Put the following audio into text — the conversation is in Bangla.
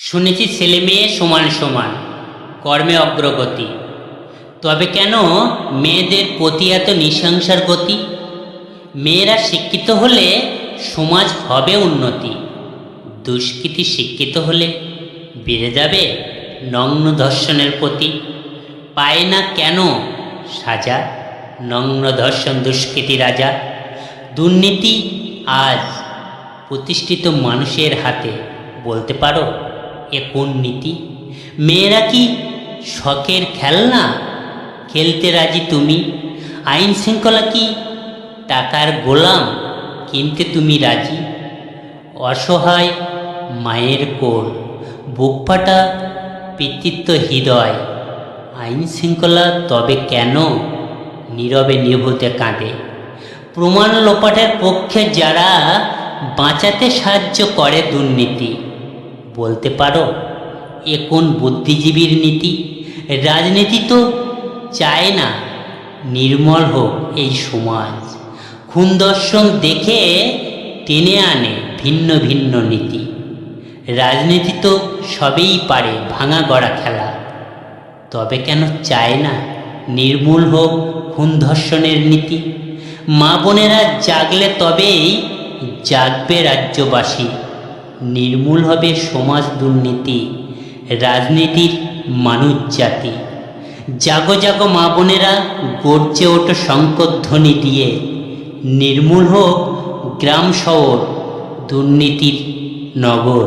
শুনেছি ছেলে মেয়ে সমান সমান, কর্মে অগ্রগতি। তবে কেন মেয়েদের প্রতি এত নৃশংসার গতি? মেয়েরা শিক্ষিত হলে সমাজ হবে উন্নতি। দুষ্কৃতি শিক্ষিত হলে বেড়ে যাবে নগ্ন ধর্ষণের প্রতি। পায় না কেন সাজা, নগ্ন ধর্ষণ দুষ্কৃতি রাজা? দুর্নীতি আজ প্রতিষ্ঠিত মানুষের হাতে, বলতে পারো? এ কোন নীতি? মেয়েরা কি শখের খেলনা? খেলতে রাজি তুমি? আইন শৃঙ্খলা কি টাকার গোলাম? কিনতে তুমি রাজি? অসহায় মায়ের কোল, বুক ফাটা পিতৃত্ব হৃদয়, আইন শৃঙ্খলা তবে কেন নীরবে নিভূতে কাঁদে? প্রমাণ লোপাটের পক্ষে যারা বাঁচাতে সাহায্য করে দুর্নীতি বলতে পারো? এ কোন বুদ্ধিজীবীর নীতি? রাজনীতি তো চায় না। নির্মল হোক এই সমাজ। খুন দর্শন দেখে টেনে আনে ভিন্ন ভিন্ন নীতি। রাজনীতি তো সবেই পারে ভাঙা গড়া খেলা। তবে কেন চায় না? নির্মূল হোক খুন ধর্ষণের নীতি। মা বোনেরা জাগলে তবেই জাগবে রাজ্যবাসী। নির্মূল হবে সমাজ দুর্নীতি, রাজনীতির মানুষ জাতি। জাগো জাগো মা বোনেরা, গর্জে ওঠো শঙ্করধ্বনি দিয়ে। নির্মূল হোক গ্রাম শহর, দুর্নীতির নগর।